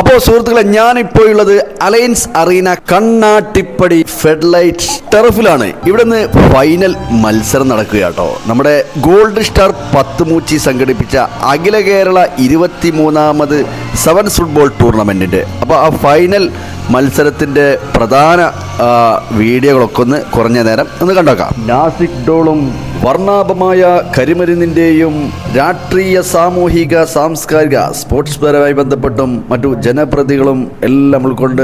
അപ്പോൾ സുഹൃത്തുക്കളെ ഞാനിപ്പോൾ ഉള്ളത് അലയൻസ് അറീന കണ്ണാട്ടിപ്പടി ഫെഡലൈറ്റ് ടെറഫിലാണ് ഇവിടുന്ന് ഫൈനൽ മത്സരം നടക്കുക കേട്ടോ. നമ്മുടെ ഗോൾഡ് സ്റ്റാർ പത്തുമൂച്ചി സംഘടിപ്പിച്ച അഖില കേരള ഇരുപത്തി മൂന്നാമത് സെവൻസ് ഫുട്ബോൾ ടൂർണമെന്റിന്റെ അപ്പോൾ ആ ഫൈനൽ മത്സരത്തിന്റെ പ്രധാന വീഡിയോകളൊക്കെ ഒന്ന് കുറഞ്ഞ നേരം ഒന്ന് കണ്ടോക്കാം. നാസിക് ഡോളും വർണാഭമായ കരിമരുന്നിന്റെയും രാഷ്ട്രീയ സാമൂഹിക സാംസ്കാരിക സ്പോർട്സ് പരമായി ബന്ധപ്പെട്ടും മറ്റു ജനപ്രതികളും എല്ലാം ഉൾക്കൊണ്ട്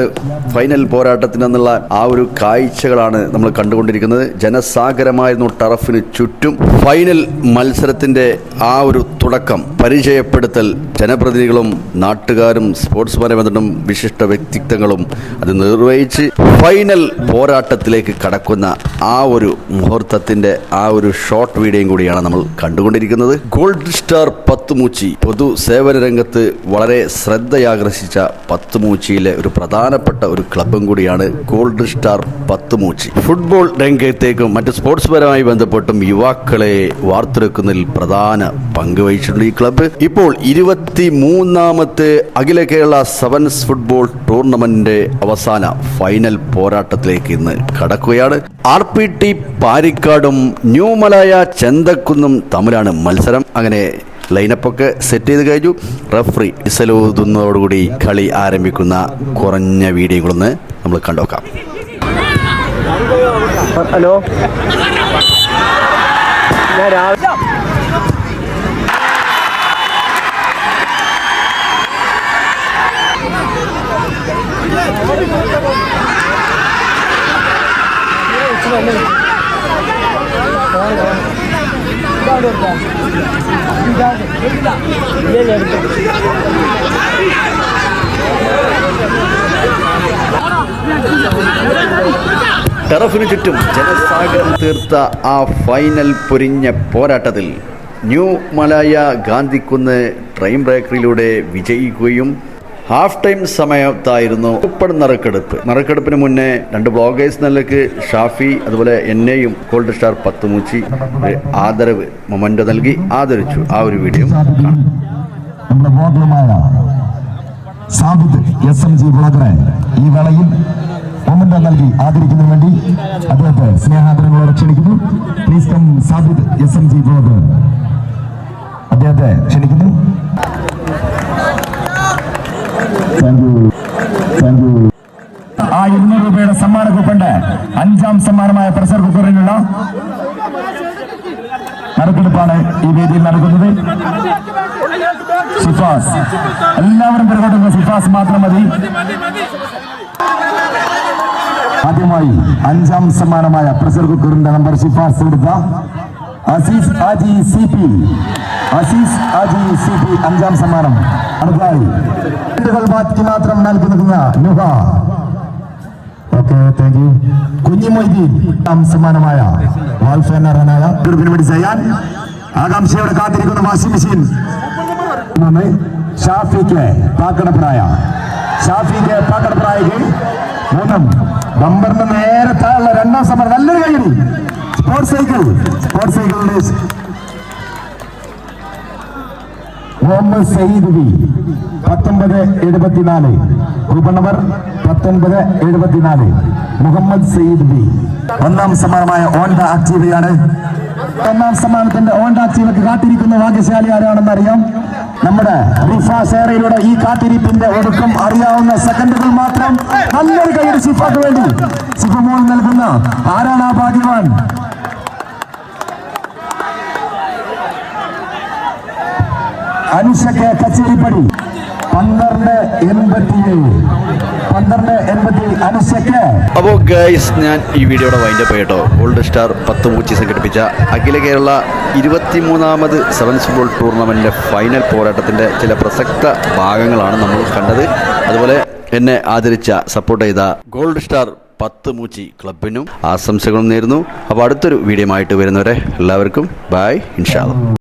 ഫൈനൽ പോരാട്ടത്തിനെന്നുള്ള ആ ഒരു കാഴ്ചകളാണ് നമ്മൾ കണ്ടുകൊണ്ടിരിക്കുന്നത്. ജനസാഗരമായിരുന്നു ടറഫിന് ചുറ്റും. ഫൈനൽ മത്സരത്തിന്റെ ആ ഒരു തുടക്കം പരിചയപ്പെടുത്തൽ ജനപ്രതിനിധികളും നാട്ടുകാരും സ്പോർട്സ് ബന്ധപ്പെട്ടും വിശിഷ്ട വ്യക്തിത്വങ്ങളും അത് നിർവഹിച്ച് ഫൈനൽ പോരാട്ടത്തിലേക്ക് കടക്കുന്ന ആ ഒരു മുഹൂർത്തത്തിന്റെ ആ ഒരു ഷോർട്ട് വീഡിയോയും കൂടിയാണ് നമ്മൾ കണ്ടുകൊണ്ടിരിക്കുന്നത്. ഗോൾഡ് സ്റ്റാർ പത്തുമൂച്ചി പൊതു സേവന രംഗത്ത് വളരെ ശ്രദ്ധയാകർഷിച്ച പത്തുമൂച്ചിയിലെ ഒരു പ്രധാനപ്പെട്ട ഒരു ക്ലബും കൂടിയാണ് ഗോൾഡ് സ്റ്റാർ പത്തുമൂച്ചി. ഫുട്ബോൾ രംഗത്തേക്കും മറ്റ് സ്പോർട്സ് പരമായി ബന്ധപ്പെട്ടും യുവാക്കളെ വാർത്തെടുക്കുന്നതിൽ പ്രധാന പങ്ക് വഹിച്ചിട്ടുണ്ട് ഈ ക്ലബ്ബ്. ഇപ്പോൾ ഇരുപത്തി മൂന്നാമത്തെ അഖില കേരള സെവൻസ് ഫുട്ബോൾ ടൂർണമെന്റിന്റെ അവസാന ഫൈനൽ പോരാട്ടത്തിലേക്ക് ഇന്ന് കടക്കുകയാണ്. ആർ പി ടി പാരിക്കാടും ന്യൂമലായ ചെന്തക്കുന്നും തമ്മിലാണ് മത്സരം. അങ്ങനെ ലൈനപ്പൊക്കെ സെറ്റ് ചെയ്ത് കഴിഞ്ഞു. റഫറി ഇസലൂതുന്നതോടുകൂടി കളി ആരംഭിക്കുന്ന കുറഞ്ഞ വീഡിയോകളൊന്ന് നമ്മൾ കണ്ടോക്കാം ഹലോ. ഞാൻ രാവിലെ ടെറഫിനു ചുറ്റും ജനസാഗരം തീർത്ത ആ ഫൈനൽ പൊരിഞ്ഞ പോരാട്ടത്തിൽ ന്യൂ മലായ ഗാന്ധിക്കുന്ന് ട്രെയിൻ ബ്രേക്കറിലൂടെ വിജയിക്കുകയും ഹാഫ് ടൈം സമയത്തായിരുന്നു സൂപ്പർ നറുക്കെടുപ്പ്. നറുക്കെടുപ്പിന് മുന്നേ രണ്ട് ബ്ലോഗേഴ്സ് നിലയ്ക്ക് ഷാഫി അതുപോലെ എന്നെയും ഗോൾഡ് സ്റ്റാർ പത്തുമൂച്ചി മൂച്ചി ആദരവ് മൊമന്റോ നൽകി ആദരിച്ചു. ആ ഒരു video Sabid S M G ബ്ലോഗറെ ഈ വേളയിൽ മൊമെന്റ് നൽകി ആദരിക്കുന്നതിന് വേണ്ടി അദ്ദേഹത്തെ സ്നേഹാദരങ്ങളോടെ ക്ഷണിക്കുന്നു. Please come Sabid S M G blogger. അദ്ദേഹത്തെ ക്ഷണിക്കുന്നു. ആ ഇരുന്നൂറ് രൂപയുടെ സമ്മാന കൂപ്പണ്ട്. അഞ്ചാം സമ്മാനമായ പ്രഷർ കുക്കറിനുള്ള നറുക്കെടുപ്പാണ് ഈ വേദിയിൽ നടക്കുന്നത്. സിഫാസ്. എല്ലാവരും പിറകോട്ടുന്ന സിഫാസ് മാത്രം മതി. ആദ്യമായി അഞ്ചാം സമ്മാനമായ പ്രഷർ കുക്കറിന്റെ നമ്പർ സിഫാസ് എടുത്ത Azeez Aji C P. Azeez Aji C P അഞ്ചാം സമ്മാനം. അടുത്തായി മാത്രം നൽകുന്ന നുഹ. ഓക്കെ താങ്ക് യു കുഞ്ഞി മൊയ്തീൻ സമ്മാനമായ വാൾഫേനറായ വേണ്ടി ചെയ്യാൻ ആകാംക്ഷയോടെ കാത്തിരിക്കുന്ന വാഷിംഗ് മെഷീൻ. ഷാഫിക്ക് പാക്കടപ്രായ. ഷാഫിക്ക് പാക്കടപ്രായക്ക് മൂന്നും. ബമ്പറിന് നേരെ താഴെയുള്ള രണ്ടാം സമ്മർ നല്ലൊരു കയ്യടി. സ്പോർട്സ് സൈക്കിൾ സ്പോർട്സ് സൈക്കിളിന്റെ മുഹമ്മദ് സയ്യിദ് ബി പത്തൊമ്പത് എഴുപത്തിനാല്. കൂപ്പൺ നമ്പർ പത്തൊൻപത് എഴുപത്തിനാല്. മുഹമ്മദ് സയ്യിദ് ബി. ഒന്നാം സമ്മാനമായ ഓണ്ട ആക്റ്റീവയാണ് ഒന്നാം സമ്മാനത്തിന്റെ ഓണ്ട ആക്ടീവക്ക് കാത്തിരിക്കുന്ന. ഭാഗ്യശാലി ആരാണെന്ന് അറിയാം. നമ്മുടെ റിഫ സേറയിലൂടെ ഈ കാത്തിരിപ്പിന്റെ ഒടുക്കം അറിയാവുന്ന സെക്കൻഡുകൾ മാത്രം നല്ലൊരു കൈയുടെ സിഫാക്ക് വേണ്ടി സിഫമോൾ നൽകുന്ന ആരാണ് ആ ഭാഗ്യവാൻ? അനുഷക്ക് കച്ചേരിപ്പടി പന്ത്രണ്ട് എൺപത്തിയേഴ്. പന്ത്രണ്ട് എൺപത്തി അപ്പോൾ ഗൈസ് ഞാൻ ഈ വീഡിയോയുടെ വൈൻഡപ്പ് ചെയ്യട്ടോ ഗോൾഡ് സ്റ്റാർ പത്ത് മൂച്ചി സംഘടിപ്പിച്ച അഖില കേരള ഇരുപത്തിമൂന്നാമത് സെവൻസ് ഫുട്ബോൾ ടൂർണമെന്റിന്റെ ഫൈനൽ പോരാട്ടത്തിന്റെ ചില പ്രസക്ത ഭാഗങ്ങളാണ് നമ്മൾ കണ്ടത്. അതുപോലെ എന്നെ ആദരിച്ച സപ്പോർട്ട് ചെയ്ത ഗോൾഡ് സ്റ്റാർ പത്ത് മൂച്ചി ക്ലബിനും ആശംസകളും നേരുന്നു. അപ്പോൾ അടുത്തൊരു വീഡിയോ ആയിട്ട് വരുന്നവരെ എല്ലാവർക്കും ബായ് ഇൻഷാല്ല